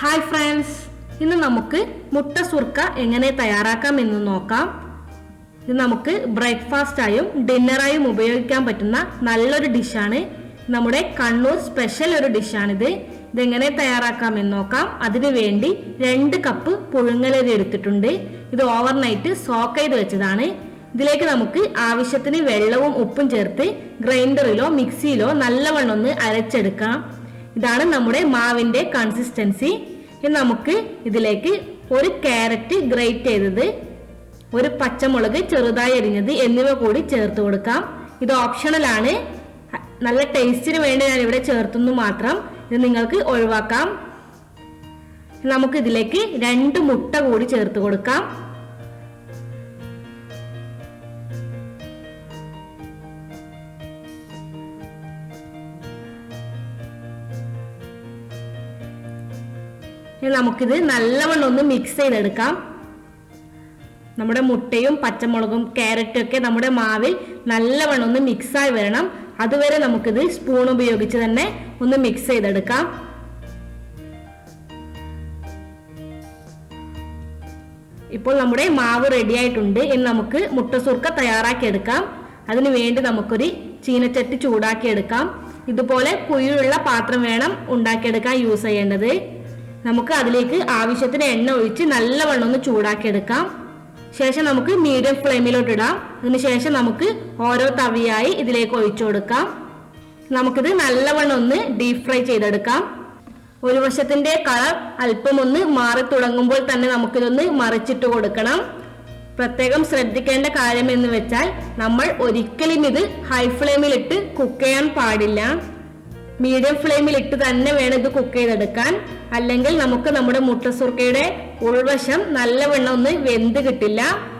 Hi friends ഇന്ന് നമുക്ക് മുട്ട സുർക്ക എങ്ങനെ തയ്യാറാക്കാം എന്ന് നോക്കാം. ഇത് നമുക്ക് ബ്രേക്ക്ഫാസ്റ്റായും ഡിന്നറായും ഉപയോഗിക്കാൻ പറ്റുന്ന നല്ലൊരു ഡിഷാണ് നമ്മുടെ കണ്ണൂർ സ്പെഷ്യൽ ഒരു ഡിഷാണിത് ഇതെങ്ങനെ തയ്യാറാക്കാം എന്ന് നോക്കാം. അതിനു വേണ്ടി രണ്ട് കപ്പ് പുഴുങ്ങലരി എടുത്തിട്ടുണ്ട്. ഇത് ഓവർനൈറ്റ് സോക്ക് ചെയ്ത് വെച്ചതാണ്. ഇതിലേക്ക് നമുക്ക് ആവശ്യത്തിന് വെള്ളവും ഉപ്പും ചേർത്ത് ഗ്രൈൻഡറിലോ മിക്സിയിലോ നല്ലവണ്ണം ഒന്ന് അരച്ചെടുക്കാം. ഇതാണ് നമ്മുടെ മാവിന്റെ കൺസിസ്റ്റൻസി ഇനി നമുക്ക് ഇതിലേക്ക് ഒരു ക്യാരറ്റ് ഗ്രേറ്റ് ചെയ്തത് ഒരു പച്ചമുളക് ചെറുതായി അരിഞ്ഞത് എന്നിവ കൂടി ചേർത്ത് കൊടുക്കാം. ഇത് ഓപ്ഷണൽ ആണ്. നല്ല ടേസ്റ്റിന് വേണ്ടി ഞാൻ ഇവിടെ ചേർത്തുന്നു മാത്രം. ഇത് നിങ്ങൾക്ക് ഒഴിവാക്കാം. നമുക്ക് ഇതിലേക്ക് രണ്ട് മുട്ട കൂടി ചേർത്ത് കൊടുക്കാം. നമുക്കിത് നല്ലവണ്ണം ഒന്ന് മിക്സ് ചെയ്തെടുക്കാം. നമ്മുടെ മുട്ടയും പച്ചമുളകും ക്യാരറ്റും ഒക്കെ നമ്മുടെ മാവിൽ നല്ലവണ്ണം ഒന്ന് മിക്സായി വരണം. അതുവരെ നമുക്കിത് സ്പൂൺ ഉപയോഗിച്ച് തന്നെ ഒന്ന് മിക്സ് ചെയ്തെടുക്കാം. ഇപ്പോൾ നമ്മുടെ മാവ് റെഡി ആയിട്ടുണ്ട്. ഇനി നമുക്ക് മുട്ട സുർക്ക തയ്യാറാക്കി എടുക്കാം അതിനു വേണ്ടി നമുക്കൊരു ചീനച്ചട്ടി ചൂടാക്കിയെടുക്കാം. ഇതുപോലെ കുഴിയുള്ള പാത്രം വേണം ഉണ്ടാക്കിയെടുക്കാൻ യൂസ് ചെയ്യേണ്ടത്. നമുക്ക് അതിലേക്ക് ആവശ്യത്തിന് എണ്ണ ഒഴിച്ച് നല്ലവണ്ണം ഒന്ന് ചൂടാക്കി എടുക്കാം ശേഷം നമുക്ക് മീഡിയം ഫ്ലെയിമിലോട്ട് ഇടാം. അതിനുശേഷം നമുക്ക് ഓരോ തവിയായി ഇതിലേക്ക് ഒഴിച്ചു കൊടുക്കാം. നമുക്കിത് നല്ലവണ്ണം ഒന്ന് ഡീപ് ഫ്രൈ ചെയ്തെടുക്കാം. ഒരു വശത്തിന്റെ കളർ അല്പം ഒന്ന് മാറി തുടങ്ങുമ്പോൾ തന്നെ നമുക്കിതൊന്ന് മറിച്ചിട്ട് കൊടുക്കണം. പ്രത്യേകം ശ്രദ്ധിക്കേണ്ട കാര്യം എന്ന് വെച്ചാൽ നമ്മൾ ഒരിക്കലും ഇത് ഹൈ ഫ്ലെയിമിലിട്ട് കുക്ക് ചെയ്യാൻ പാടില്ല. മീഡിയം ഫ്ലെയിമിൽ ഇട്ട് തന്നെ വേണം ഇത് കുക്ക് ചെയ്തെടുക്കാൻ. അല്ലെങ്കിൽ നമുക്ക് നമ്മുടെ മുട്ടസുർക്കയുടെ ഉൾവശം നല്ലവണ്ണം ഒന്ന് വെന്ത് കിട്ടില്ല.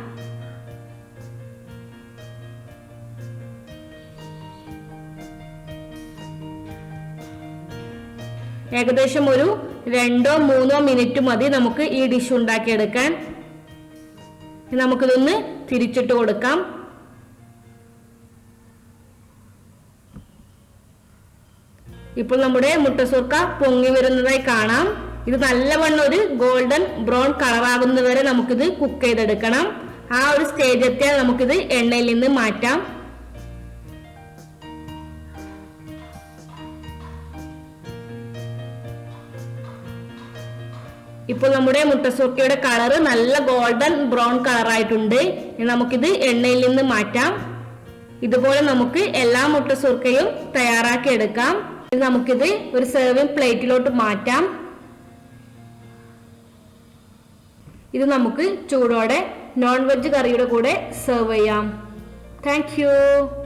ഏകദേശം ഒരു രണ്ടോ മൂന്നോ മിനിറ്റ് മതി നമുക്ക് ഈ ഡിഷ് ഉണ്ടാക്കിയെടുക്കാൻ. നമുക്കിതൊന്ന് തിരിച്ചിട്ട് കൊടുക്കാം. ഇപ്പോൾ നമ്മുടെ മുട്ടസുർക്ക പൊങ്ങി വരുന്നതായി കാണാം. ഇത് നല്ലവണ്ണം ഒരു ഗോൾഡൻ ബ്രൗൺ കളറാകുന്നവരെ നമുക്കിത് കുക്ക് ചെയ്തെടുക്കണം. ആ ഒരു സ്റ്റേജ് എത്തിയാൽ നമുക്കിത് എണ്ണയിൽ നിന്ന് മാറ്റാം. ഇപ്പോൾ നമ്മുടെ മുട്ടസുർക്കയുടെ കളർ നല്ല ഗോൾഡൻ ബ്രൗൺ കളറായിട്ടുണ്ട് നമുക്കിത് എണ്ണയിൽ നിന്ന് മാറ്റാം. ഇതുപോലെ നമുക്ക് എല്ലാ മുട്ടസുർക്കയും തയ്യാറാക്കി എടുക്കാം. നമുക്കിത് ഒരു സെർവിങ് പ്ലേറ്റിലോട്ട് മാറ്റാം. ഇത് നമുക്ക് ചൂടോടെ നോൺ വെജ് കറിയുടെ കൂടെ സെർവ് ചെയ്യാം. താങ്ക്